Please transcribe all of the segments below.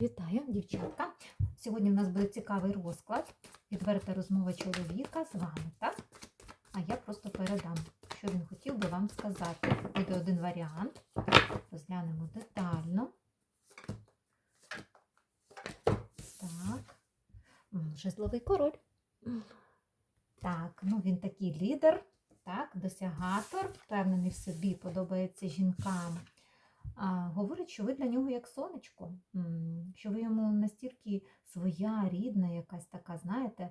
Вітаю, дівчатка! Сьогодні в нас буде цікавий розклад. Відверта розмова чоловіка з вами, так? А я просто передам, що він хотів би вам сказати. Буде один варіант. Розглянемо детально. Так. Жезловий король. Так, ну він такий лідер, так, досягатор, впевнений в собі, подобається жінкам. Говорить, що ви для нього як сонечко, що ви йому настільки своя, рідна, якась така, знаєте,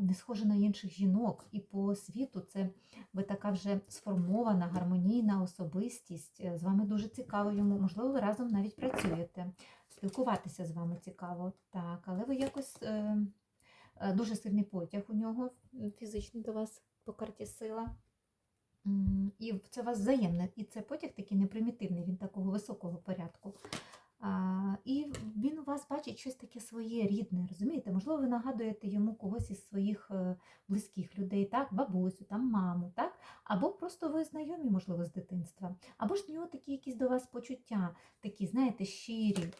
не схожа на інших жінок. І по світу це ви така вже сформована, гармонійна особистість. З вами дуже цікаво йому. Можливо, ви разом навіть працюєте. Спілкуватися з вами цікаво. Так, але ви якось е, е, дуже сильний потяг у нього фізичний до вас по карті сила. І це у вас взаємне, і це потяг такий непримітивний, він такого високого порядку. А, і він у вас бачить щось таке своє рідне, розумієте? Можливо, ви нагадуєте йому когось із своїх е, близьких людей, так, бабусю, там, маму, так? Або просто ви знайомі, можливо, з дитинства, або ж в нього такі якісь до вас почуття, такі, знаєте, щирі.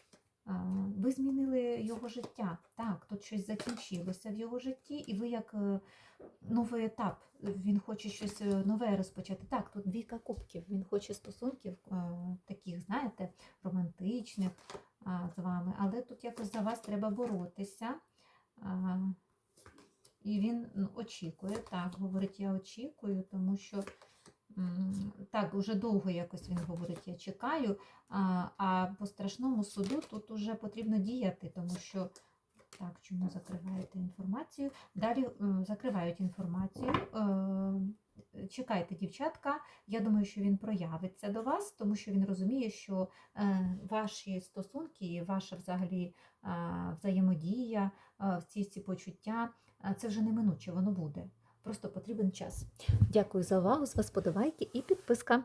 Ви змінили його життя. Так, тут щось закінчилося в його житті, і ви як е, новий етап. Він хоче щось е, нове розпочати. Так, тут двійка кубків. Він хоче стосунків е, таких, знаєте, романтичних з вами, але тут якось за вас треба боротися. І він ну, очікує, так, говорить, я очікую, тому що так, вже довго якось він говорить, я чекаю. А, а по страшному суду тут уже потрібно діяти, тому що так, чому закриваєте інформацію? Далі е, закривають інформацію. Е, чекайте, дівчатка. Я думаю, що він проявиться до вас, тому що він розуміє, що е, ваші стосунки, і ваша взагалі взаємодія, всі ці почуття це вже неминуче, воно буде. Просто потрібен час. Дякую за увагу. З вас подобайки і підписка.